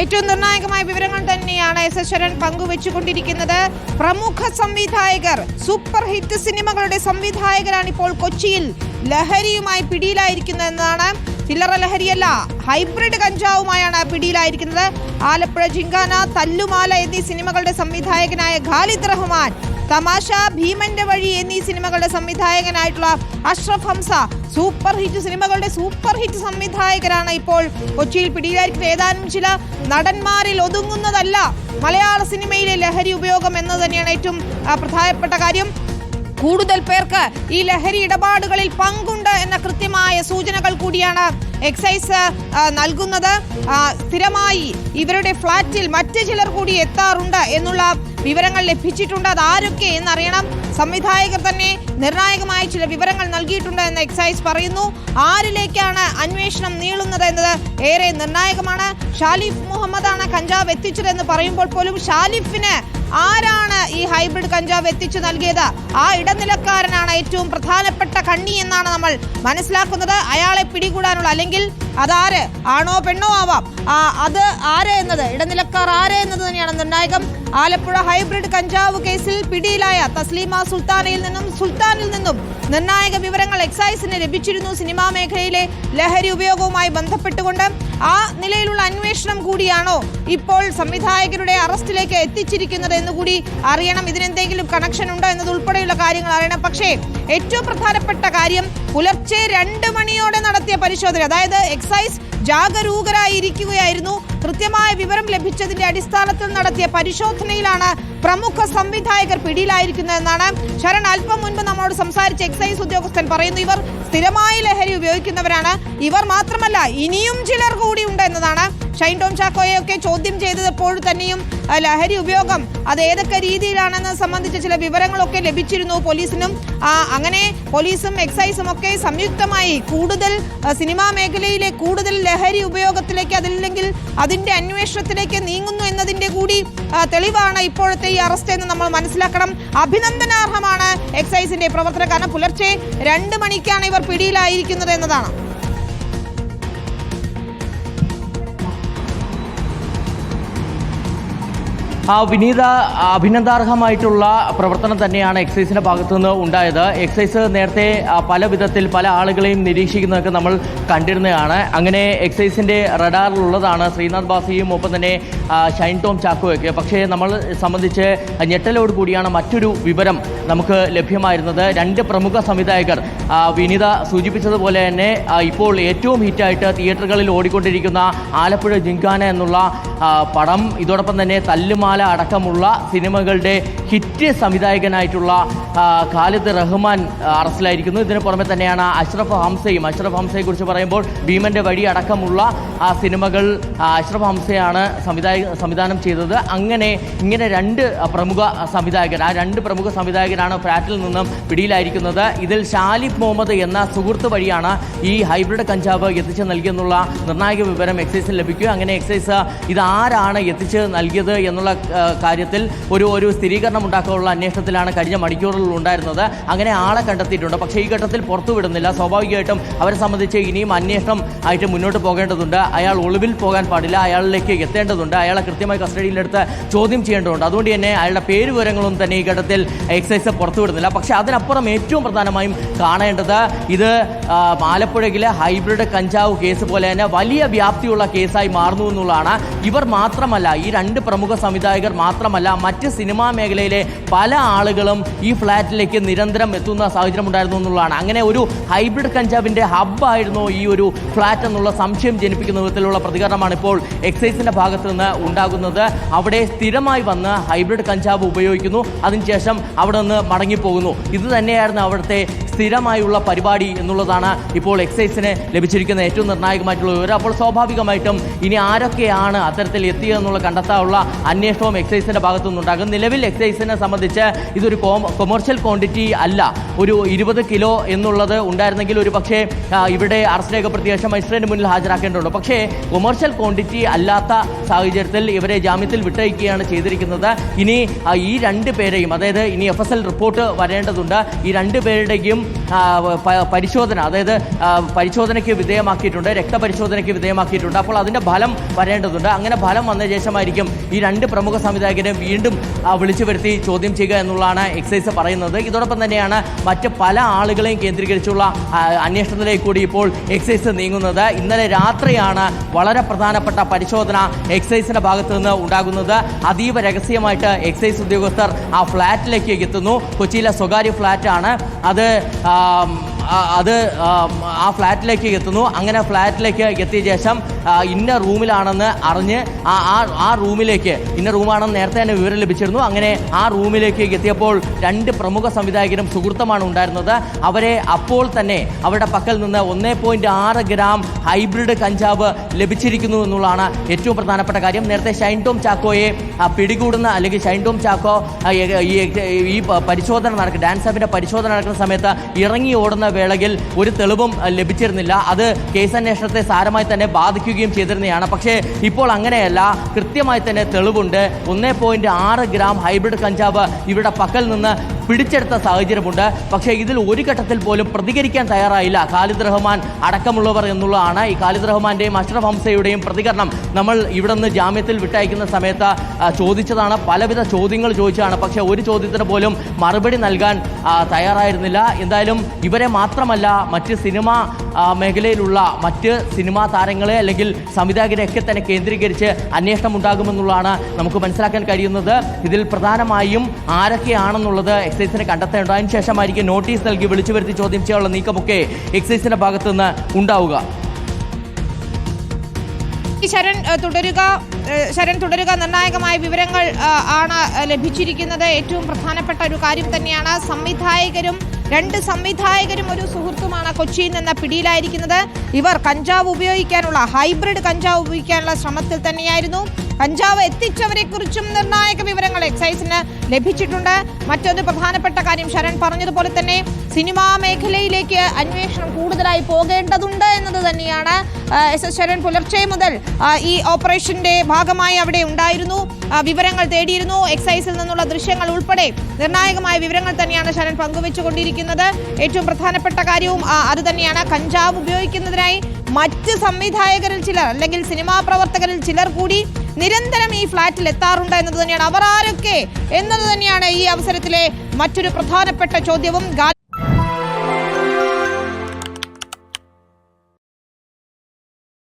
ഏറ്റവും നിർണായകമായ വിവരങ്ങൾ തന്നെയാണ് എസ് ശരൺ പങ്കുവെച്ചുകൊണ്ടിരിക്കുന്നത്. പ്രമുഖ സംവിധായകർ സൂപ്പർ ഹിറ്റ് സിനിമകളുടെ സംവിധായകരാണ് ഇപ്പോൾ കൊച്ചിയിൽ ലഹരിയുമായി പിടിയിലായിരിക്കുന്നതെന്നാണ് ചില്ലറ ലഹരിയല്ല ഹൈബ്രിഡ് കഞ്ചാവുമായാണ് പിടിയിലായിരിക്കുന്നത്. ആലപ്പുഴ ജിങ്കാന തല്ലുമാല എന്നീ സിനിമകളുടെ സംവിധായകനായ ഖാലിദ് റഹ്മാൻ തമാശ ഭീമന്റെ വഴി എന്നീ സിനിമകളുടെ സംവിധായകനായിട്ടുള്ള അഷ്റഫ് ഹംസ സൂപ്പർ ഹിറ്റ് സിനിമകളുടെ സൂപ്പർ ഹിറ്റ് സംവിധായകരാണ് ഇപ്പോൾ കൊച്ചിയിൽ പിടിയിലായിരിക്കുന്ന ഏതാനും ചില നടന്മാരിൽ ഒതുങ്ങുന്നതല്ല മലയാള സിനിമയിലെ ലഹരി ഉപയോഗം എന്ന് തന്നെയാണ് ഏറ്റവും പ്രധാനപ്പെട്ട കാര്യം. കൂടുതൽ പേർക്ക് ഈ ലഹരി ഇടപാടുകളിൽ പങ്കുണ്ട്. എന്ന കൃത്യമായ സൂചനകൾ കൂടിയാണ് എക്സൈസ് നൽകുന്നത്. സ്ഥിരമായി ഇവരുടെ ഫ്ളാറ്റിൽ മറ്റ് ചിലർ കൂടി എത്താറുണ്ട് എന്നുള്ള വിവരങ്ങൾ ലഭിച്ചിട്ടുണ്ട്. അത് ആരൊക്കെ എന്നറിയണം. സംവിധായകർ തന്നെ നിർണായകമായ ചില വിവരങ്ങൾ നൽകിയിട്ടുണ്ട് എന്ന് എക്സൈസ് പറയുന്നു. ആരിലേക്കാണ് അന്വേഷണം നീളുന്നത് എന്നത് ഏറെ നിർണായകമാണ്. ഷാലിഫ് മുഹമ്മദാണ് കഞ്ചാവ് എത്തിച്ചതെന്ന് പറയുമ്പോൾ പോലും ഷാലിഫിന് ആരാണ് ഈ ഹൈബ്രിഡ് കഞ്ചാവ് എത്തിച്ചു നൽകിയത്? ആ ഇടനിലക്കാരനാണ് ഏറ്റവും പ്രധാനപ്പെട്ട കണ്ണി എന്നാണ് നമ്മൾ മനസ്സിലാക്കുന്നത് അയാളെ പിടികൂടാനുള്ള അല്ലെങ്കിൽ അതാര് ആണോ പെണ്ണോ ആവാം. അത് ആര് എന്നത്? ഇടനിലക്കാർ ആര് എന്നത് തന്നെയാണ് നിർണായകം. ആലപ്പുഴ ഹൈബ്രിഡ് കഞ്ചാവ് കേസിൽ പിടിയിലായ തസ്ലീമ സുൽത്താനയിൽ നിന്നും സുൽത്താനിൽ നിന്നും നിർണായക വിവരങ്ങൾ എക്സൈസിന് ലഭിച്ചിരുന്നു സിനിമാ മേഖലയിലെ ലഹരി ഉപയോഗവുമായി ബന്ധപ്പെട്ടുകൊണ്ട്. ആ നിലയിലുള്ള അന്വേഷണം കൂടിയാണോ ഇപ്പോൾ സംവിധായകരുടെ അറസ്റ്റിലേക്ക് എത്തിച്ചിരിക്കുന്നത് എന്നുകൂടി അറിയണം. ഇതിനെന്തെങ്കിലും കണക്ഷൻ ഉണ്ടോ എന്നതുൾപ്പെടെയുള്ള കാര്യങ്ങൾ അറിയണം. പക്ഷേ ഏറ്റവും പ്രധാനപ്പെട്ട കാര്യം പുലർച്ചെ രണ്ട് മണിയോടെ നടത്തിയ പരിശോധന. അതായത് എക്സൈസ് ജാഗരൂകരായിരിക്കുകയായിരുന്നു. കൃത്യമായ വിവരം ലഭിച്ചതിന്റെ അടിസ്ഥാനത്തിൽ നടത്തിയ പരിശോധനയിലാണ് പ്രമുഖ സംവിധായകർ പിടിയിലായിരിക്കുന്നതെന്നാണ് ശരൺ അല്പം മുൻപ് നമ്മോട് സംസാരിച്ച എക്സൈസ് ഉദ്യോഗസ്ഥൻ പറയുന്നു. ഇവർ സ്ഥിരമായി ലഹരി ഉപയോഗിക്കുന്നവരാണ്. ഇവർ മാത്രമല്ല ഇനിയും ചിലർ കൂടി ഉണ്ട് എന്നതാണ്. ഷൈൻ ടോം ചാക്കോയെയൊക്കെ ചോദ്യം ചെയ്തപ്പോൾ തന്നെയും ലഹരി ഉപയോഗം അത് ഏതൊക്കെ രീതിയിലാണെന്ന് സംബന്ധിച്ച ചില വിവരങ്ങളൊക്കെ ലഭിച്ചിരുന്നു പോലീസിനും. അങ്ങനെ പോലീസും എക്സൈസും ഒക്കെ സംയുക്തമായി കൂടുതൽ സിനിമാ മേഖലയിലെ കൂടുതൽ ലഹരി ഉപയോഗത്തിലേക്ക് അതില്ലെങ്കിൽ അതിന്റെ അന്വേഷണത്തിലേക്ക് നീങ്ങുന്നു എന്നതിന്റെ കൂടി തെളിവാണ് ഇപ്പോഴത്തെ ഈ അറസ്റ്റ് എന്ന് നമ്മൾ മനസ്സിലാക്കണം. അഭിനന്ദനാർഹമാണ് എക്സൈസിന്റെ പ്രവർത്തനം കാരണം പുലർച്ചെ രണ്ട് മണിക്കാണ് ഇവർ പിടിയിലായിരിക്കുന്നത് എന്നതാണ്. വിനീത അഭിനന്ദാർഹമായിട്ടുള്ള പ്രവർത്തനം തന്നെയാണ് എക്സൈസിന്റെ ഭാഗത്തു നിന്ന് ഉണ്ടായത്. എക്സൈസ് നേരത്തെ ആ, പല വിധത്തിൽ പല ആളുകളെയും നിരീക്ഷിക്കുന്നതൊക്കെ നമ്മൾ കണ്ടിരുന്നതാണ്. അങ്ങനെ എക്സൈസിന്റെ റഡാറിലുള്ളതാണ് ശ്രീനാഥ് ബാസിയും ഒപ്പം തന്നെ ഷൈൻ ടോം ചാക്കോയൊക്കെ പക്ഷേ നമ്മൾ സംബന്ധിച്ച് ഞെട്ടലോട് കൂടിയാണ് മറ്റൊരു വിവരം നമുക്ക് ലഭ്യമായിരുന്നത്. രണ്ട് പ്രമുഖ സംവിധായകർ വിനിത സൂചിപ്പിച്ചതുപോലെ തന്നെ ഇപ്പോൾ ഏറ്റവും ഹിറ്റായിട്ട് തിയേറ്ററുകളിൽ ഓടിക്കൊണ്ടിരിക്കുന്ന ആലപ്പുഴ ജിങ്കാന എന്നുള്ള ആ, പടം ഇതോടൊപ്പം തന്നെ തല്ലുമാല അടക്കമുള്ള സിനിമകളുടെ ഹിറ്റ് സംവിധായകനായിട്ടുള്ള ഖാലിദ് റഹ്മാൻ അറസ്റ്റിലായിരിക്കുന്നു. ഇതിന് പുറമെ തന്നെയാണ് അഷ്റഫ് ഹംസയും. അഷ്റഫ് ഹംസയെ കുറിച്ച് പറയുമ്പോൾ ഭീമന്റെ വഴി അടക്കമുള്ള ആ സിനിമകൾ അഷ്റഫ് ഹംസയാണ് സംവിധായക സംവിധാനം ചെയ്തത്. അങ്ങനെ ഇങ്ങനെ രണ്ട് പ്രമുഖ സംവിധായകർ ആ രണ്ട് പ്രമുഖ സംവിധായകരാണ് ഫ്ലാറ്റിൽ നിന്നും പിടിയിലായിരിക്കുന്നത്. ഇതിൽ ഷാലിഫ് മുഹമ്മദ് എന്ന സുഹൃത്ത് വഴിയാണ് ഈ ഹൈബ്രിഡ് കഞ്ചാവ് എത്തിച്ച് നൽകിയെന്നുള്ള നിർണായക വിവരം എക്സൈസിൽ ലഭിക്കുക അങ്ങനെ എക്സൈസ് ഇത് ആരാണ് എത്തിച്ച് നൽകിയത് എന്നുള്ള കാര്യത്തിൽ ഒരു ഒരു സ്ഥിരീകരണം ഉണ്ടാക്കാനുള്ള അന്വേഷണത്തിലാണ് കഴിഞ്ഞ മണിക്കൂറുകളിൽ ഉണ്ടായിരുന്നത്. അങ്ങനെ ആളെ കണ്ടെത്തിയിട്ടുണ്ട്. പക്ഷേ ഈ ഘട്ടത്തിൽ പുറത്തുവിടുന്നില്ല സ്വാഭാവികമായിട്ടും അവരെ സംബന്ധിച്ച് ഇനിയും അന്വേഷണം ആയിട്ട് മുന്നോട്ട് പോകേണ്ടതുണ്ട്. അയാൾ ഒളിവിൽ പോകാൻ പാടില്ല. അയാളിലേക്ക് എത്തേണ്ടതുണ്ട്. അയാളെ കൃത്യമായി കസ്റ്റഡിയിലെടുത്ത് ചോദ്യം ചെയ്യേണ്ടതുണ്ട്. അതുകൊണ്ട് തന്നെ അയാളുടെ പേര് വിവരങ്ങളും തന്നെ ഈ ഘട്ടത്തിൽ എക്സൈസ് പുറത്തുവിടുന്നില്ല പക്ഷേ അതിനപ്പുറം ഏറ്റവും പ്രധാനമായും കാണേണ്ടത് ഇത് ആലപ്പുഴയിലെ ഹൈബ്രിഡ് കഞ്ചാവ് കേസ് പോലെ തന്നെ വലിയ വ്യാപ്തിയുള്ള കേസായി മാറുന്നു എന്നുള്ളതാണ്. ഇവർ മാത്രമല്ല ഈ രണ്ട് പ്രമുഖ സംവിധായകർ മാത്രമല്ല മറ്റ് സിനിമാ മേഖലയിലെ പല ആളുകളും ഈ ഫ്ലാറ്റിലേക്ക് നിരന്തരം എത്തുന്ന സാഹചര്യം ഉണ്ടായിരുന്നു എന്നുള്ളതാണ്. അങ്ങനെ ഒരു ഹൈബ്രിഡ് കഞ്ചാവിന്റെ ഹബ്ബായിരുന്നു ഈ ഒരു ഫ്ലാറ്റ് എന്നുള്ള സംശയം ജനിപ്പിക്കുന്ന വിധത്തിലുള്ള പ്രതികരണമാണ് ഇപ്പോൾ എക്സൈസിന്റെ ഭാഗത്ത് നിന്ന് ഉണ്ടാകുന്നത്. അവിടെ സ്ഥിരമായി വന്ന് ഹൈബ്രിഡ് കഞ്ചാവ് ഉപയോഗിക്കുന്നു. അതിനുശേഷം അവിടെ നിന്ന് മടങ്ങിപ്പോകുന്നു. ഇത് തന്നെയായിരുന്നു അവിടുത്തെ സ്ഥിരമായുള്ള പരിപാടി എന്നുള്ളതാണ് ഇപ്പോൾ എക്സൈസിന് ലഭിച്ചിരിക്കുന്ന ഏറ്റവും നിർണായകമായിട്ടുള്ള വിവരം. അപ്പോൾ സ്വാഭാവികമായിട്ടും ഇനി ആരൊക്കെയാണ് അത്തരത്തിൽ എത്തിയതെന്നുള്ള കണ്ടെത്താനുള്ള അന്വേഷണവും എക്സൈസിന്റെ ഭാഗത്തു നിന്നുണ്ടാകും. നിലവിൽ എക്സൈസിനെ സംബന്ധിച്ച് ഇതൊരു കൊമേഴ്ഷ്യൽ ക്വാണ്ടിറ്റി അല്ല. ഒരു ഇരുപത് കിലോ എന്നുള്ളത് ഉണ്ടായിരുന്നെങ്കിൽ ഒരു പക്ഷേ ഇവിടെ അറസ്റ്റ് രേഖപ്പെടുത്തിയ ശേഷം മജിസ്ട്രേറ്റിന് മുന്നിൽ ഹാജരാക്കേണ്ടതുണ്ട്. പക്ഷേ കൊമേഴ്ഷ്യൽ ക്വാണ്ടിറ്റി അല്ലാത്ത സാഹചര്യത്തിൽ ഇവരെ ജാമ്യത്തിൽ വിട്ടയക്കുകയാണ് ചെയ്തിരിക്കുന്നത്. ഇനി ഈ രണ്ട് പേരെയും അതായത് ഇനി എഫ് റിപ്പോർട്ട് വരേണ്ടതുണ്ട്. ഈ രണ്ട് പേരുടെയും പരിശോധന അതായത് പരിശോധനയ്ക്ക് വിധേയമാക്കിയിട്ടുണ്ട് രക്തപരിശോധനയ്ക്ക് വിധേയമാക്കിയിട്ടുണ്ട്. അപ്പോൾ അതിന്റെ ഫലം വരേണ്ടതുണ്ട്. അങ്ങനെ ഫലം വന്ന ശേഷമായിരിക്കും ഈ രണ്ട് പ്രമുഖ സംവിധായകരെ വീണ്ടും വിളിച്ചു വരുത്തി ചോദ്യം ചെയ്യുക എന്നുള്ളതാണ് എക്സൈസ് പറയുന്നത്. ഇതോടൊപ്പം തന്നെയാണ് മറ്റ് പല ആളുകളെയും കേന്ദ്രീകരിച്ചുള്ള അന്വേഷണത്തിലേക്ക് കൂടി ഇപ്പോൾ എക്സൈസ് നീങ്ങുന്നത്. ഇന്നലെ രാത്രിയാണ് വളരെ പ്രധാനപ്പെട്ട പരിശോധന എക്സൈസിന്റെ ഭാഗത്തു നിന്ന് ഉണ്ടാകുന്നത്. അതീവ രഹസ്യമായിട്ട് എക്സൈസ് ഉദ്യോഗസ്ഥർ ആ ഫ്ളാറ്റിലേക്ക് എത്തുന്നു. കൊച്ചിയിലെ സ്വകാര്യ ഫ്ളാറ്റാണ് അത് ആം, ആ, അത് ആ ഫ്ലാറ്റിലേക്ക് എത്തുന്നു. അങ്ങനെ ഫ്ലാറ്റിലേക്ക് എത്തിയ ശേഷം ഇന്ന റൂമിലാണെന്ന് അറിഞ്ഞ് ആ ആ- റൂമിലേക്ക് ഇന്ന റൂമാണെന്ന് നേരത്തെ തന്നെ വിവരം ലഭിച്ചിരുന്നു. അങ്ങനെ ആ റൂമിലേക്ക് എത്തിയപ്പോൾ രണ്ട് പ്രമുഖ സംവിധായകരും സുഹൃത്തുമാണ് ഉണ്ടായിരുന്നത്. അവരെ അപ്പോൾ തന്നെ അവരുടെ പക്കൽ നിന്ന് ഒന്നേ പോയിന്റ് ആറ് ഗ്രാം ഹൈബ്രിഡ് കഞ്ചാവ് ലഭിച്ചിരിക്കുന്നു എന്നുള്ളതാണ് ഏറ്റവും പ്രധാനപ്പെട്ട കാര്യം. നേരത്തെ ഷൈൻ ടോം ചാക്കോയെ പിടികൂടുന്ന അല്ലെങ്കിൽ ഷൈൻ ടോം ചാക്കോ ഈ പരിശോധന നടക്കുന്ന ഡാൻസ് ആപ്പിന്റെ പരിശോധന നടക്കുന്ന സമയത്ത് ഇറങ്ങി ഓടുന്ന വേളയിൽ ഒരു തെളിവും ലഭിച്ചിരുന്നില്ല. അത് കേസന്വേഷണത്തെ സാരമായി തന്നെ ബാധിക്കുകയും ചെയ്തിരുന്നതാണ്. പക്ഷേ ഇപ്പോൾ അങ്ങനെയല്ല. കൃത്യമായി തന്നെ തെളിവുണ്ട്. ഒന്നേ ഗ്രാം ഹൈബ്രിഡ് കഞ്ചാവ് ഇവരുടെ പക്കൽ നിന്ന് പിടിച്ചെടുത്ത സാഹചര്യമുണ്ട്. പക്ഷേ ഇതിൽ ഒരു ഘട്ടത്തിൽ പോലും പ്രതികരിക്കാൻ തയ്യാറായില്ല. ഖാലിദ് റഹ്മാൻ അടക്കമുള്ളവർ എന്നുള്ളതാണ്. ഈ ഖാലിദ് റഹ്മാന്റെയും അഷ്റഫ് ഹംസയുടെയും പ്രതികരണം നമ്മൾ ഇവിടെ നിന്ന് ജാമ്യത്തിൽ വിട്ടയക്കുന്ന സമയത്ത് ചോദിച്ചതാണ്. പലവിധ ചോദ്യങ്ങൾ ചോദിച്ചതാണ്. പക്ഷേ ഒരു ചോദ്യത്തിന് പോലും മറുപടി നൽകാൻ തയ്യാറായിരുന്നില്ല. എന്തായാലും ഇവരെ മാത്രമല്ല മറ്റ് സിനിമ മേഖലയിലുള്ള മറ്റ് സിനിമാ താരങ്ങളെ അല്ലെങ്കിൽ സംവിധായകരെയൊക്കെ തന്നെ കേന്ദ്രീകരിച്ച് അന്വേഷണം ഉണ്ടാകുമെന്നുള്ളതാണ് നമുക്ക് മനസ്സിലാക്കാൻ കഴിയുന്നത്. ഇതിൽ പ്രധാനമായും ആരൊക്കെയാണെന്നുള്ളത് എക്സൈസിന് കണ്ടെത്തേണ്ട. അതിന് ശേഷമായിരിക്കും നോട്ടീസ് നൽകി വിളിച്ചു വരുത്തി ചോദ്യം ചെയ്യാനുള്ള നീക്കമൊക്കെ എക്സൈസിന്റെ ഭാഗത്തുനിന്ന് ഉണ്ടാവുക. ശരൺ തുടരുക ശരൺ തുടരുക നിർണായകമായ വിവരങ്ങൾ ആണ് ലഭിച്ചിരിക്കുന്നത്. ഏറ്റവും പ്രധാനപ്പെട്ട ഒരു കാര്യം തന്നെയാണ് സംവിധായകരും രണ്ട് സംവിധായകരും ഒരു സുഹൃത്തുമാണ് കൊച്ചിയിൽ നിന്ന് പിടിയിലായിരിക്കുന്നത്. ഇവർ കഞ്ചാവ് ഉപയോഗിക്കാനുള്ള ഹൈബ്രിഡ് കഞ്ചാവ് ഉപയോഗിക്കാനുള്ള ശ്രമത്തിൽ തന്നെയായിരുന്നു. കഞ്ചാവ് എത്തിച്ചവരെ കുറിച്ചും നിർണായക വിവരങ്ങൾ എക്സൈസിന് ലഭിച്ചിട്ടുണ്ട്. മറ്റൊരു പ്രധാനപ്പെട്ട കാര്യം ശരൺ പറഞ്ഞതുപോലെ തന്നെ സിനിമാ മേഖലയിലേക്ക് അന്വേഷണം കൂടുതലായി പോകേണ്ടതുണ്ട് എന്നത് തന്നെയാണ് എസ് എസ് ശരൺ പുലർച്ചെ മുതൽ ഈ ഓപ്പറേഷന്റെ ഭാഗമായി അവിടെ ഉണ്ടായിരുന്നു. വിവരങ്ങൾ തേടിയിരുന്നു. എക്സൈസിൽ നിന്നുള്ള ദൃശ്യങ്ങൾ ഉൾപ്പെടെ നിർണായകമായ വിവരങ്ങൾ തന്നെയാണ് ശരൺ പങ്കുവെച്ചുകൊണ്ടിരിക്കുന്നത്. ഏറ്റവും പ്രധാനപ്പെട്ട കാര്യവും അത് തന്നെയാണ്. കഞ്ചാവ് ഉപയോഗിക്കുന്നതിനായി മറ്റ് സംവിധായകരിൽ ചിലർ അല്ലെങ്കിൽ സിനിമാ പ്രവർത്തകരിൽ ചിലർ കൂടി നിരന്തരം ഈ ഫ്ളാറ്റിൽ എത്താറുണ്ട് എന്നത് തന്നെയാണ്. അവർ ആരൊക്കെ എന്നത് തന്നെയാണ് ഈ അവസരത്തിലെ മറ്റൊരു പ്രധാനപ്പെട്ട ചോദ്യവും.